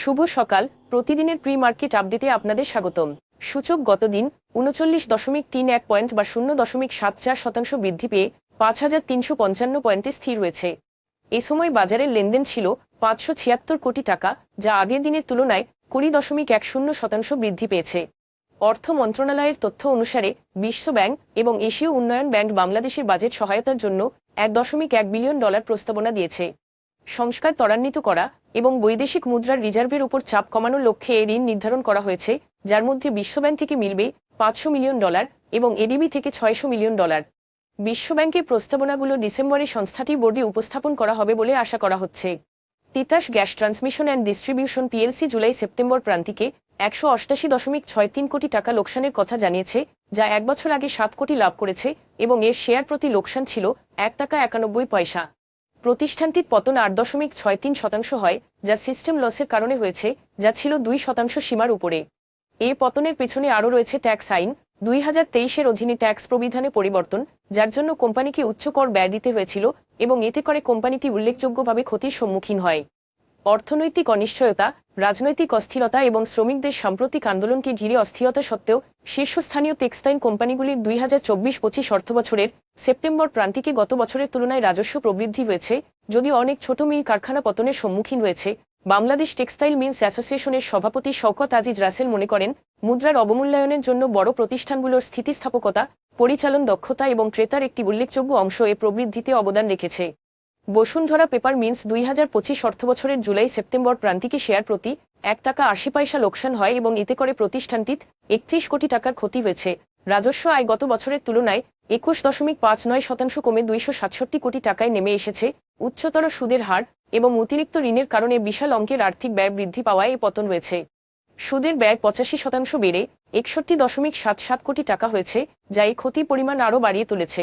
শুভ সকাল। প্রতিদিনের pre market আপডেটে আপনাদের স্বাগতম। সূচক গতদিন উনচল্লিশ দশমিক তিন এক পয়েন্ট বা শূন্য দশমিক সাত চার শতাংশ বৃদ্ধি পেয়ে পাঁচ হাজার তিনশো পঞ্চান্ন পয়েন্টে স্থির রয়েছে এ সময় বাজারের লেনদেন ছিল পাঁচশো ছিয়াত্তর কোটি টাকা, যা আগের দিনের তুলনায় কুড়ি দশমিক এক শূন্য শতাংশ বৃদ্ধি পেয়েছে। অর্থ মন্ত্রণালয়ের তথ্য অনুসারে বিশ্ব ব্যাংক এবং এশীয় উন্নয়ন ব্যাংক বাংলাদেশের বাজেট সহায়তার জন্য এক দশমিক এক বিলিয়ন ডলার প্রস্তাবনা দিয়েছে। সংস্কার ত্বরান্বিত করা এবং বৈদেশিক মুদ্রার রিজার্ভের উপর চাপ কমানোর লক্ষ্যে এই ঋণ নির্ধারণ করা হয়েছে, যার মধ্যে বিশ্বব্যাংক থেকে মিলবে পাঁচশো মিলিয়ন ডলার এবং এডিবি থেকে ছয়শো মিলিয়ন ডলার। বিশ্বব্যাংকের প্রস্তাবনাগুলো ডিসেম্বরে সংস্থাটি বোর্ডে উপস্থাপন করা হবে বলে আশা করা হচ্ছে। Titas gas transmission and distribution PLC July September প্রান্তিকে একশো অষ্টাশি দশমিক ছয় তিন কোটি টাকা লোকসানের কথা জানিয়েছে, যা এক বছর আগে সাত কোটি লাভ করেছে এবং এর শেয়ার প্রতি লোকসান ছিল এক টাকা একানব্বই পয়সা। প্রতিষ্ঠানটির পতন আট দশমিক ছয় তিন শতাংশ হয়, যা সিস্টেম লসের কারণে হয়েছে, যা ছিল দুই শতাংশ সীমার উপরে। এ পতনের পেছনে আরও রয়েছে ট্যাক্স আইন, দুই হাজার তেইশের অধীনে ট্যাক্স প্রবিধানে পরিবর্তন, যার জন্য কোম্পানিকে উচ্চ কর ব্যয় দিতে হয়েছিল এবং এতে করে কোম্পানিটি উল্লেখযোগ্যভাবে ক্ষতির সম্মুখীন হয়। অর্থনৈতিক অনিশ্চয়তা, রাজনৈতিক অস্থিরতা এবং শ্রমিকদের সাম্প্রতিক আন্দোলনকে ঘিরে অস্থিরতা সত্ত্বেও শীর্ষস্থানীয় টেক্সটাইল কোম্পানিগুলির দুই হাজার চব্বিশ পঁচিশ অর্থবছরের সেপ্টেম্বর প্রান্তিকে গত বছরের তুলনায় রাজস্ব প্রবৃদ্ধি হয়েছে, যদিও অনেক ছোট মিল কারখানা পতনের সম্মুখীন হয়েছে। বাংলাদেশ টেক্সটাইল মিলস অ্যাসোসিয়েশনের সভাপতি শওকত আজিজ রাসেল মনে করেন, মুদ্রার অবমূল্যায়নের জন্য বড় প্রতিষ্ঠানগুলোর স্থিতিস্থাপকতা, পরিচালন দক্ষতা এবং ক্রেতার একটি উল্লেখযোগ্য অংশ এ প্রবৃদ্ধিতে অবদান রেখেছে। বসুন্ধরা পেপার মিন্স দুই হাজার পঁচিশ অর্থবছরের জুলাই সেপ্টেম্বর প্রান্তিকে শেয়ার প্রতি এক টাকা আশি পয়সা লোকসান হয় এবং এতে করে প্রতিষ্ঠানটিত একত্রিশ কোটি টাকার ক্ষতি হয়েছে। রাজস্ব আয় গত বছরের তুলনায় একুশ দশমিক পাঁচ নয় শতাংশ কমে দুইশো সাতষট্টি কোটি টাকায় নেমে এসেছে। উচ্চতর সুদের হার এবং অতিরিক্ত ঋণের কারণে বিশাল অঙ্কের আর্থিক ব্যয় বৃদ্ধি পাওয়ায় এ পতন হয়েছে। সুদের ব্যয় পঁচাশি শতাংশ বেড়ে একষট্টি দশমিক সাত সাত কোটি টাকা হয়েছে, যা এই ক্ষতি পরিমাণ আরও বাড়িয়ে তুলেছে।